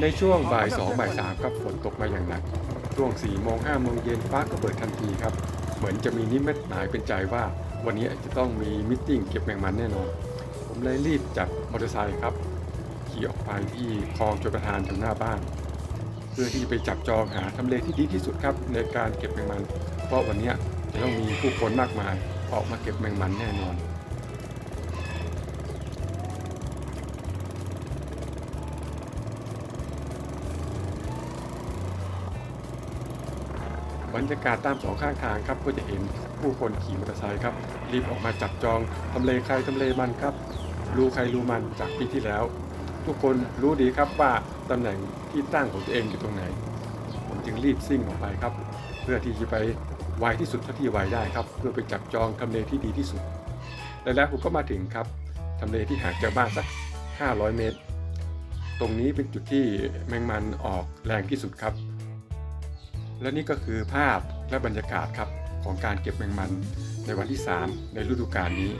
ในช่วงบ่ายสองบ่ายสามครับฝนตกมาอย่างหนัก ช่วง4ี่โมงห้าโมงเย็นฟ้าก็เปิดทันทีครับ เหมือนจะมีนิมิตหมายเป็นใจว่า วันนี้จะต้องมีมิทติ้งเก็บแมงมันแน่นอน ผมเลยรีบจับมอเตอร์ไซค์ครับขี่ออกไปที่คลองชลประทานแถวหน้าบ้าน เพื่อที่จะไปจับจองหาทำเลที่ดีที่สุดครับในการเก็บแมงมัน เพราะวันนี้จะต้องมีผู้คนมากมายออกมาเก็บแมงมันแน่นอน บรรยากาศตามสองข้างทางครับก็จะเห็นผู้คนขี่มอเตอร์ไซค์ครับรีบออกมาจับจองทำเลใครทำเลมันครับรู้ใครรู้มันจากปีที่แล้ว ทุกคนรู้ดีครับว่าตำแหน่งที่ตั้งของตัวเองอยู่ตรงไหน ผมจึงรีบซิ่งออกไปครับ เพื่อที่จะไปไวที่สุดเท่าที่ไวได้ครับเพื่อไปจับจองทำเลที่ดีที่สุด และแล้วผมก็มาถึงครับทำเลที่ห่างจากบ้านสัก 500 เมตร ตรงนี้เป็นจุดที่แมงมันออกแรงที่สุดครับ และนี่ก็คือภาพและบรรยากาศครับของการเก็บแมงมันในวันที่ 3 ในฤดูกาลนี้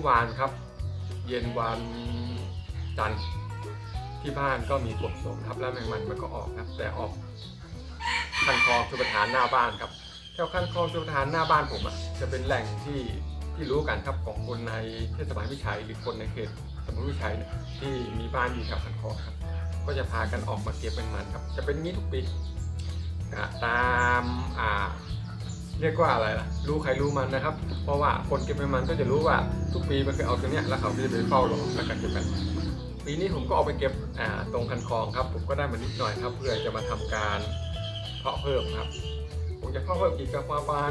อวานครับ เย็นวันจันทร์ที่บ้านก็มีกบสมครับ แล้วแมงมันมันก็ออกครับ แต่ออกคันคลองชลประทานหน้าบ้านครับแถวคันคลองชลประทานหน้าบ้านผมอะจะเป็นแหล่งที่ที่รู้กันครับของคนในเทศบาลวิชัยหรือคนในเขตตำบลวิชัยนี่ยที่มีบ้านอยู่แถวคันคลองครับ ก็จะพากันออกมาเก็บแมงมันครับ จะเป็นงนี้ทุกปีตามอ่า เรียกว่าอะไรล่ะ รู้ใครรู้มันนะครับ เพราะว่าคนเก็บแมงมันก็จะรู้ว่าทุกปีมันเคยเอาตัวเนี้ยแล้วเขาก็จะไปเฝ้ารอแล้วก็เก็บกันปีนี้ผมก็เอาไปเก็บตรงคันคลองครับ ผมก็ได้มานิดหน่อยครับ เพื่อจะมาทำการเพาะเพิ่มครับคงจะเพาะเพิ่มอีกก็ประมาณ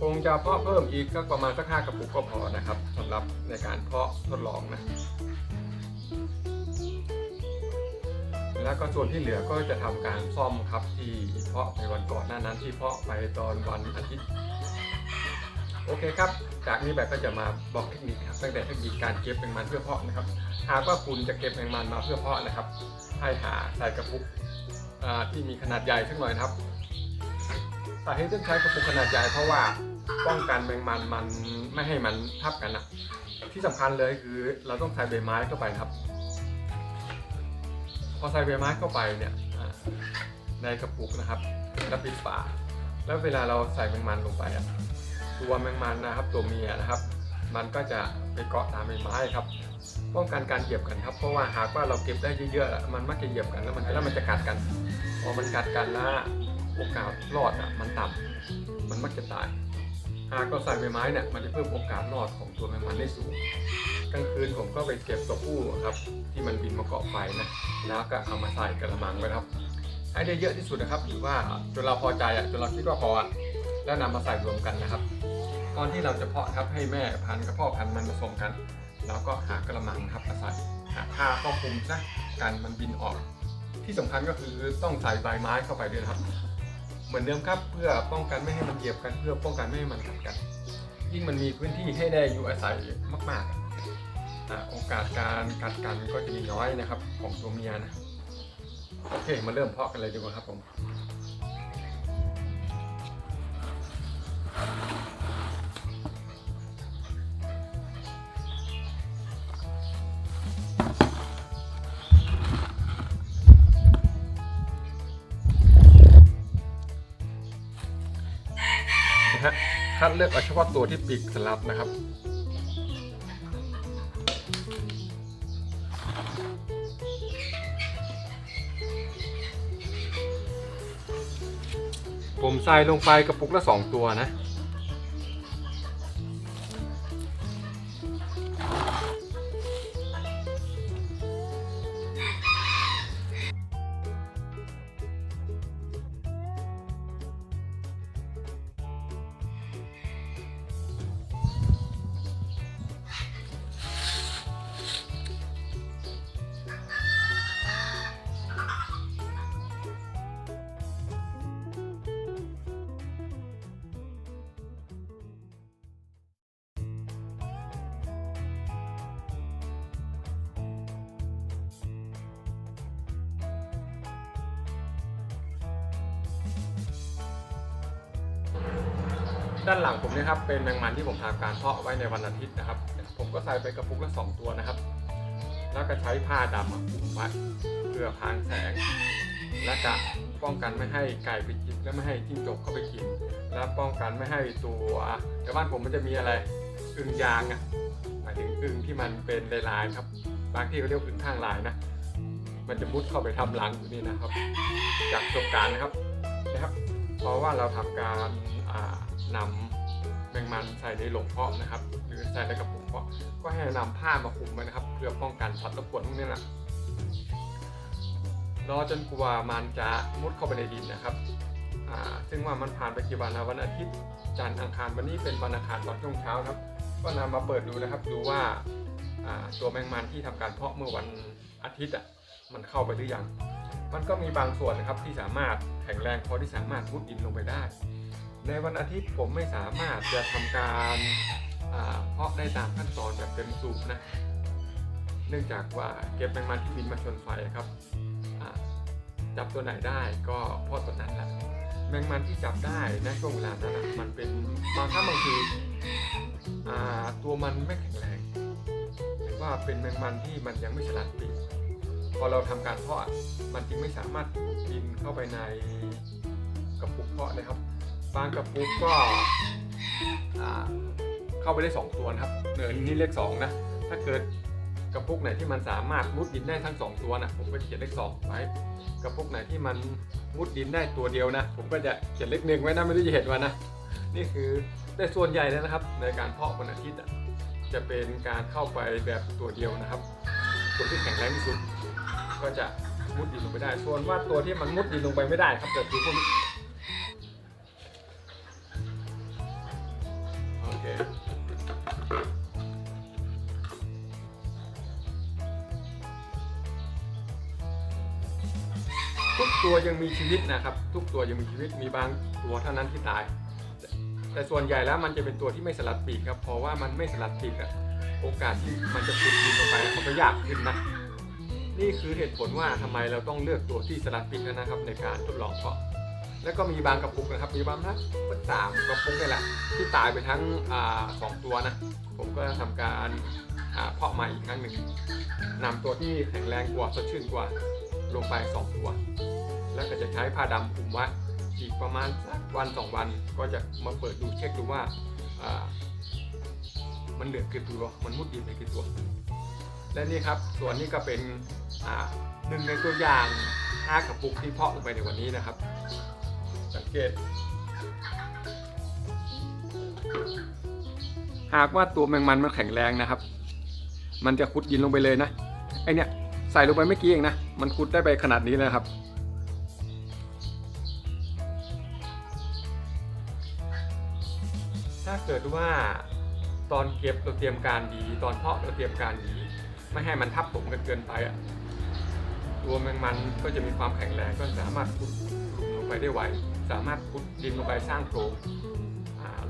คงจะเพาะเพิ่มอีกก็ประมาณสักห้ากระปุกก็พอนะครับสำหรับในการเพาะทดลองนะ แล้วก็ส่วนที่เหลือก็จะทำการซ่อมครับที่เพาะในวันก่อนหน้านั้นที่เพาะไปตอนวันอาทิตย์โอเคครับ จากนี้แบบก็จะมาบอกเทคนิคครับตั้งแต่เทคนิคการเก็บแมงมันเพื่อเพาะนะครับ หากว่าคุณจะเก็บแมงมันมาเพื่อเพาะนะครับ ให้หาใส่กระปุกที่มีขนาดใหญ่สักหน่อยครับสาเหตุที่ใช้กระปุกขนาดใหญ่เพราะว่าป้องกันแมงมันมันไม่ให้มันทับกันนะที่สำคัญเลยคือเราต้องใส่ใบไม้เข้าไปครับ พอใส่ใบไม้เข้าไปเนี่ยในกระปุกนะครับ แล้วปิดฝาแล้วเวลาเราใส่แมงมันลงไปอะตัวแมงมันนะครับ ตัวเมียนะครับ มันก็จะไปเกาะตามใบไม้ครับป้องกันการเหยียบกันครับเพราะว่าหากว่าเราเก็บได้เยอะๆมันมักจะเหยียบกันแล้วมันแล้วมันจะกัดกันพอมันกัดกันแล้วโอกาสรอดอะมันต่ำมันมักจะตาย หากเราใส่ใบไม้เนี่ยมันจะเพิ่มโอกาสรอดของตัวแมงมันได้สูงกลางคืนผมก็ไปเก็บตัวผู้ครับ ที่มันบินมาเกาะไฟนะแล้วก็เอามาใส่กระมังไว้ครับให้ได้เยอะที่สุดนะครับหรือว่าจนเราพอใจอะจนเราคิดว่าพออะแล้วนำมาใส่รวมกันนะครับก่อนที่เราจะเพาะครับให้แม่พันธุ์กับพ่อพันธุ์มันผสมกัน แล้วก็หากระมังครับมาใส่หาผ้าก็คลุมซะกันมันบินออก ที่สำคัญก็คือต้องใส่ใบไม้เข้าไปด้วยครับ เหมือนเดิมครับเพื่อป้องกันไม่ให้มันเหยียบกัน เพื่อป้องกันไม่ให้มันกัดกัน ยิ่งมันมีพื้นที่ให้ได้อยู่อาศัยมากๆโอกาสการกัดกันก็จะมีน้อยนะครับ ของตัวเมียนะโอเคมาเริ่มเพาะกันเลยดีกว่าครับผมารถเลือกเอาเฉพาะตัวที่ปีกสลับนะครับ ผมใส่ลงไปกระปุกละสองตัวนะ ด้านหลังผมเนี่ยครับเป็นแมงมันที่ผมทำการเพาะไว้ในวันอาทิตย์นะครับ ผมก็ใส่ไปกระปุกละสองตัวนะครับ แล้วก็ใช้ผ้าดำมาคลุมไว้เพื่อพรางแสง และจะป้องกันไม่ให้ไก่ไปกินและไม่ให้จิ้งจกเข้าไปกิน และป้องกันไม่ให้ตัวแต่บ้านผมมันจะมีอะไรอึ่งยางอะหมายถึงอึ่งที่มันเป็นลายๆครับ บางที่เขาเรียกอึ่งข้างลายนะมันจะมุดเข้าไปทำรังอยู่นี่นะครับ จากประสบการณ์นะครับนะครับ เพราะว่าเราทำการอ่า นำแมงมันใส่ในหลงเพาะนะครับ หรือใส่ในกระปุกเพาะ ก็ให้นำผ้ามาคลุมไว้นะครับ เพื่อป้องกันสัตว์รบกวนพวกนี้นะรอจนกว่ามันจะมุดเข้าไปในดินนะครับซึ่งว่ามันผ่านไปกี่วันนะวันอาทิตย์จันทร์อังคารวันนี้เป็นวันอังคารตอนช่วงเช้าครับ ก็นำมาเปิดดูนะครับ ดูว่าตัวแมงมันที่ทำการเพาะเมื่อวันอาทิตย์อะมันเข้าไปหรือยัง มันก็มีบางส่วนนะครับที่สามารถแข็งแรงพอที่สามารถมุดดินลงไปได้ ในวันอาทิตย์ผมไม่สามารถจะทำการเพาะได้ตามขั้นตอนแบบเต็มสูบนะ เนื่องจากว่าเก็บแมงมันที่บินมาชนไฟครับ จับตัวไหนได้ก็เพาะตัวนั้นแหละ แมงมันที่จับได้ในช่วงเวลานั้นนะมันเป็นบางครั้งบางทีตัวมันไม่แข็งแรง หรือว่าเป็นแมงมันที่มันยังไม่ฉลาดปีกพอเราทำการเพาะมันจึงไม่สามารถกินเข้าไปในกระปุกเพาะนะครับ บางกระปุกก็เข้าไปได้ 2 ตัวนะครับเนินนี่เลข2นะถ้าเกิดกระปุกไหนที่มันสามารถมุดดินได้ทั้ง 2 ตัวนะผมก็เขียนเลข2ไว้กระปุกไหนที่มันมุดดินได้ตัวเดียวนะ ผมก็จะเขียนเลขหนึ่งไว้นะไม่รู้จะเห็นว่านะนี่คือแต่ส่วนใหญ่แล้วนะครับ ในการเพาะวันอาทิตย์จะเป็นการเข้าไปแบบตัวเดียวนะครับตัวที่แข็งแรงที่สุดก็จะมุดดินลงไปได้ ส่วนว่าตัวที่มันมุดดินลงไปไม่ได้ครับแต่คือพวก ทุกตัวยังมีชีวิตนะครับ ทุกตัวยังมีชีวิตมีบางตัวเท่านั้นที่ตาย แต่ส่วนใหญ่แล้วมันจะเป็นตัวที่ไม่สลัดปีกครับเพราะว่ามันไม่สลัดปีกอะโอกาสที่มันจะขุดดินลงไปมันก็ยากขึ้นนะนี่คือเหตุผลว่าทำไมเราต้องเลือกตัวที่สลัดปีกนะครับ ในการทดลองเพาะแล้วก็มีบางกระปุกนะครับ มีบางนะสักสามกระปุกนี่แหละที่ตายไปทั้งอสองตัวนะผมก็ทำการเพาะใหม่อีกครั้งหนึ่งนำตัวที่แข็งแรงกว่าสดชื่นกว่า ลงไปสองตัว แล้วก็จะใช้ผ้าดำคลุมไว้อีกประมาณสักวันสองวันก็จะมาเปิดดูเช็คดูว่ามันเหลือกี่ตัว มันมุดดินไปกี่ตัว และนี่ครับส่วนนี้ก็เป็นหนึ่งในตัวอย่างห้ากระปุกที่เพาะลงไปในวันนี้นะครับ สังเกต หากว่าตัวแมงมันมันแข็งแรงนะครับ มันจะขุดดินลงไปเลยนะไอเนี่ย ใส่ลงไปเมื่อกี้เองนะ มันขุดได้ไปขนาดนี้เลยครับ ถ้าเกิดว่าตอนเก็บเราเตรียมการดี ตอนเพาะเราเตรียมการดี ไม่ให้มันทับถมกันเกินไปอะ ตัวแมงมันก็จะมีความแข็งแรงก็สามารถขุดหลุมลงไปได้ไว สามารถขุดดินลงไปสร้างโพรง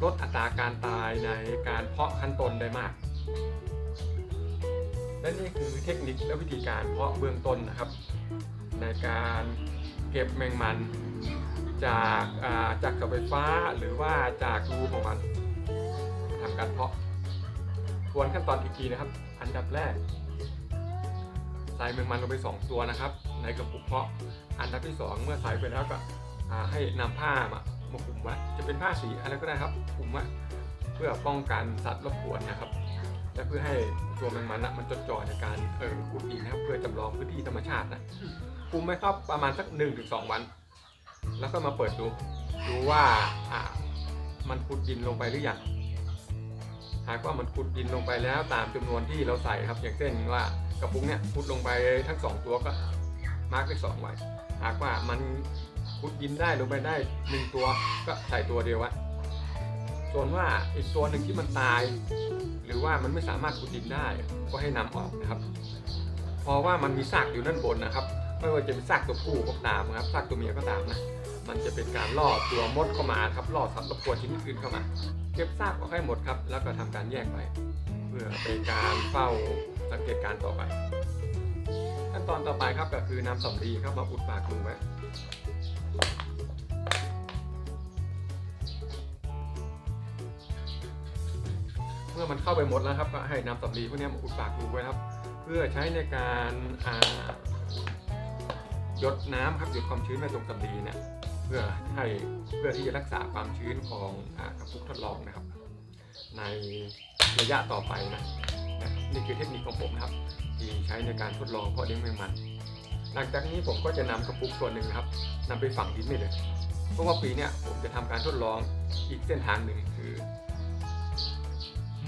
ลดอัตราการตายในการเพาะขั้นต้นได้มาก และนี่คือเทคนิคและวิธีการเพาะเบื้องต้นนะครับ ในการเก็บแมงมันจากาจากเสาไฟฟ้าหรือว่าจากรูของมันทำการเพาะทวนขั้นตอนอีกทีนะครับ อันดับแรกใส่แมงมันลงไป 2 ตัวนะครับ ในกระปุกเพาะอันดับที่ 2 เมื่อใส่ไปแล้วก็ให้นำผ้ามามาคลุมไว้จะเป็นผ้าสีอะไรก็ได้ครับคลุมไว้เพื่อป้องกันสัตว์รบกวนนะครับ และเพื่อให้ตัวแมงมันนะมันจดจ่อในการเออขุดดินนะครับเพื่อจำลองพื้นที่ธรรมชาตินะคลุมไว้ครับประมาณสัก1นถึงสวัน แล้วก็มาเปิดดู ดูว่าอ่ามันขุดดินลงไปหรือยังหากว่ามันขุดดินลงไปแล้วตามจำนวนที่เราใส่ครับ อย่างเช่นว่ากระปุกเนี่ยขุดลงไปทั้งสองตัวก็มาร์กไปสองไว้หากว่ามันขุดดินได้ลงไปได้หนึ่งตัวก็ใส่ตัวเดียวไว้ ส่วนว่าอีกตัวหนึ่งที่มันตาย หรือว่ามันไม่สามารถขุดดินได้ ก็ให้นำออกนะครับเพราะว่ามันมีซากอยู่ด้านบนนะครับ ไม่ว่าจะเป็นซากตัวผู้ก็ตามนะครับซากตัวเมียก็ตามนะมันจะเป็นการล่อตัวมดเข้ามาครับล่อสัตว์รบกวนชนิดอื่นเข้ามา เก็บซากออกให้หมดครับ แล้วก็ทำการแยกไป เพื่อเป็นการเฝ้าสังเกตการณ์ต่อไป ขั้นตอนต่อไปครับก็คือนำสำลีครับมาอุดปากรูไว้ มื่อมันเข้าไปหมดแล้วครับก็ให้นำสำลีพวกนี้มาอุดปากรูไว้ครับ เพื่อใช้ในการหยดน้ำครับหยดความชื้นในตรงสำลีเนี่ยเพื่อให้เพื่อที่จะรักษาความชื้นของอกระปุกทดลองนะครับ ในระยะต่อไปนะนี่คือเทคนิคของผมนะครับ ที่ใช้ในการทดลองเพาะเลี้ยงแมงมัน หลังจากนี้ผมก็จะนำกระปุกส่วนหนึ่งครับนำไปฝังดินนี่เลย เพราะว่าปีนี้ผมจะทำการทดลองอีกเส้นทางหนึ่งคือ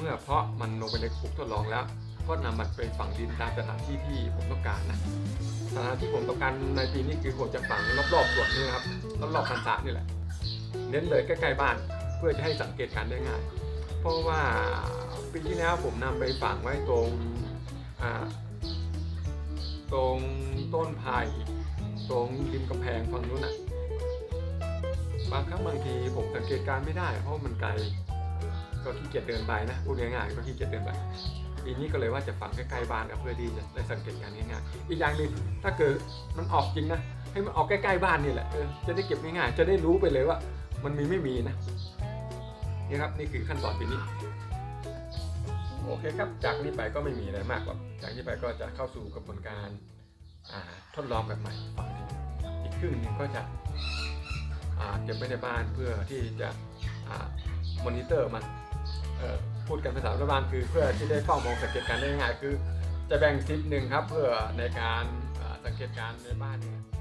มื่อเพาะมันลงไปในกระปุกทดลองแล้ว ก็นำมันไปฝังดินตามสถานที่ที่ผมต้องการนะสถานที่ผมต้องการในปีนี้คือผมจะฝังรอบๆสวนนี่ครับรอบๆพันธะนี่แหละ เน้นเลยใกล้ๆบ้านเพื่อจะให้สังเกตการได้ง่าย เพราะว่าปีที่แล้วผมนำไปฝังไว้ตรงตรงต้นไผ่ตรงริมกำแพงฝั่งนู้นอะบางครั้งบางทีผมสังเกตการไม่ได้ เพราะมันไกล ก็ขี้เกียจเดินไปนะพูดง่ายๆก็ขี้เกียจเดินไปปีนี้ก็เลยว่าจะฝังใกล้ๆบ้านครับเพื่อที่จะได้สังเกตการณ์ง่ายๆอีกอย่างหนึ่งถ้าเกิดมันออกจริงนะให้มันออกใกล้ๆบ้านนี่แหละเออจะได้เก็บง่ายๆจะได้รู้ไปเลยว่า มันมีไม่มีนะนี่ครับนี่คือขั้นตอนปีนี้โอเคครับ จากนี้ไปก็ไม่มีอะไรมากหรอกจากนี้ไปก็จะเข้าสู่กระบวนการาทดลองแบบใหม่ฝั่งนี้อีกครึ่งหนึงก็จะเก็บไว้ในบ้านเพื่อที่จะมอนิเตอร์มัน พูดกันภาษาชาวบ้าลคือเพื่อที่ได้เฝ้ามองสังเกตการได้ง่ายคือ จะแบ่งซิปหนึ่งครับเพื่อในการสังเกตการในบ้านเนี่ย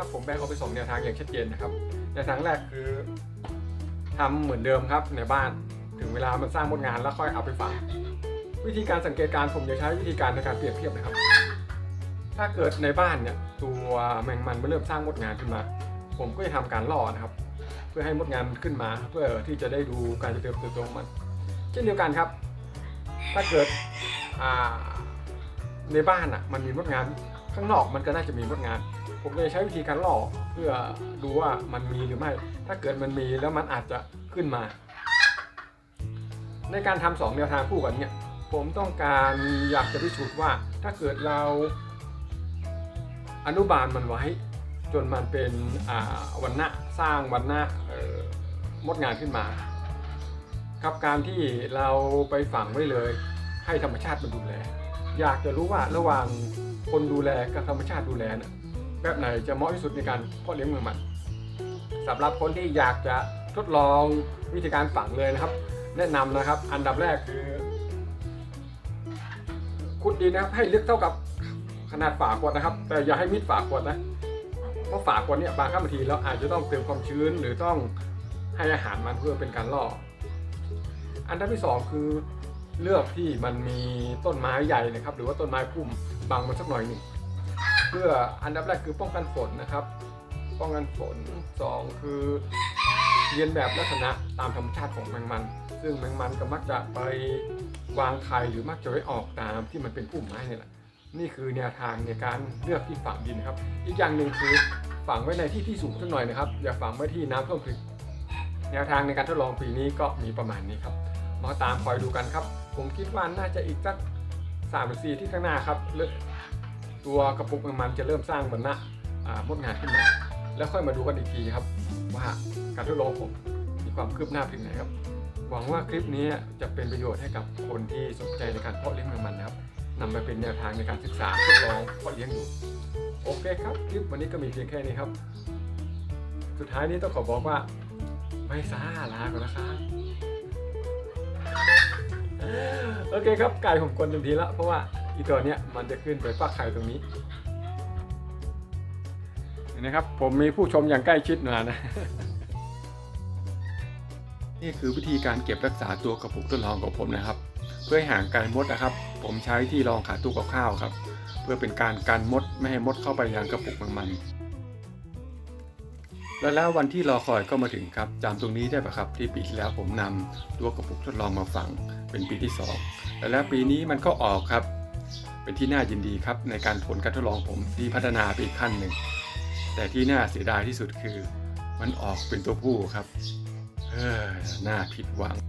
นี้นะครับผมแบ่งออกไปสองแนวทางอย่างชัดเจนนะครับแนวทางแรกคือทำเหมือนเดิมครับในบ้าน ถึงเวลามันสร้างมดงานแล้วค่อยเอาไปฝังวิธีการสังเกตการผมจะใช้วิธีการในการเปรียบเทียบนะครับ ถ้าเกิดในบ้านเนี่ยตัวแมงมันมันเริ่มสร้างมดงานขึ้นมา ผมก็จะทำการล่อนะครับ เพื่อให้มดงานมันขึ้นมา เพื่อที่จะได้ดูการเติบโตของมัน เช่นเดียวกันครับ ถ้าเกิดในบ้านอะมันมีมดงาน ข้างนอกมันก็น่าจะมีมดงาน ผมเลยใช้วิธีการล่อเพื่อดูว่ามันมีหรือไม่ ถ้าเกิดมันมีแล้วมันอาจจะขึ้นมา ในการทำสองแนวทางคู่กันเนี่ยผมต้องการอยากจะพิสูจน์ว่าถ้าเกิดเราอนุบาลมันไว้ จนมันเป็นวันณะสร้างวันณะมดงานขึ้นมา ครับการที่เราไปฝังไว้เลย ให้ธรรมชาติมันดูแลอยากจะรู้ว่าระหว่าง คนดูแลกับธรรมชาติดูแลนะแบบไหนจะเหมาะที่สุดในการเพาะเลี้ยงเมืองมันสำหรับคนที่อยากจะทดลองวิธีการฝังเลยนะครับ แนะนำนะครับ อันดับแรกคือขุดดินนะครับให้ลึกเท่ากับขนาดฝาขวดนะครับ แต่อย่าให้มิดฝาขวดนะเพราะฝาขวดเนี่ยบางครั้งบางทีเราอาจจะต้องเติมความชื้นหรือต้องให้อาหารมันเพื่อเป็นการล่อ อันดับที่สองคือ เลือกที่มันมีต้นไม้ใหญ่นะครับ หรือว่าต้นไม้พุ่มบังมันสักหน่อยหนึ่งเพื่ออันดับแรกคือป้องกันฝนนะครับ ป้องกันฝนสองคือเรียนแบบลักษณะตามธรรมชาติของแมงมัน ซึ่งแมงมันก็มักจะไปวางไข่หรือมักจะไว้ออกตามที่มันเป็นพุ่มไม้นี่แหละนี่คือแนวทางในการเลือกที่ฝังดินครับ อีกอย่างหนึ่งคือฝังไว้ในที่ที่สูงสักหน่อยนะครับ อย่าฝังไว้ที่น้ำท่วมถึงแนวทางในการทดลองปีนี้ก็มีประมาณนี้ครับ มาตามคอยดูกันครับ ผมคิดว่าน่าจะอีกสักสามหรือสี่ที่ข้างหน้าครับตัวกระปุกมันจะเริ่มสร้างบรรณะอ่ามดงานขึ้นมา แล้วค่อยมาดูกันอีกทีครับ ว่าการทดลองผมมีความคืบหน้าถึงไหนครับ หวังว่าคลิปนี้จะเป็นประโยชน์ให้กับคนที่สนใจในการเพาะเลี้ยงแมงมันนะครับนำไปเป็นแนวทางในการศึกษาทดลองเพาะเลี้ยงดูโอเคครับคลิปวันนี้ก็มีเพียงแค่นี้ครับ สุดท้ายนี้ต้องขอบอกว่าไม่ซ่าลาก่อนนะครับ โอเคครับไก่ผมกลนเต็มทีแล้วเพราะว่าอีตัวเนี้ยมันจะขึ้นไปฟักไข่ตรงนี้เห็นนะครับ ผมมีผู้ชมอย่างใกล้ชิดหน่อยนะ นี่คือวิธีการเก็บรักษาตัวกระปุกทดลองของผมนะครับ เพื่อห่างการมดนะครับ ผมใช้ที่รองขาตู้กับข้าวครับ เพื่อเป็นการกันมดไม่ให้มดเข้าไปยังกระปุกมันมัน และแล้ววันที่รอคอยก็มาถึงครับจำตรงนี้ได้ปะครับที่ปีที่แล้วผมนำตัวกระปุกทดลองมาฝังเป็นปีที่สองและแล้วปีนี้มันก็ออกครับ เป็นที่น่ายินดีครับในการผลการทดลองผมที่พัฒนาไปอีกขั้นหนึ่ง แต่ที่น่าเสียดายที่สุดคือ มันออกเป็นตัวผู้ครับเออน่าผิดหวัง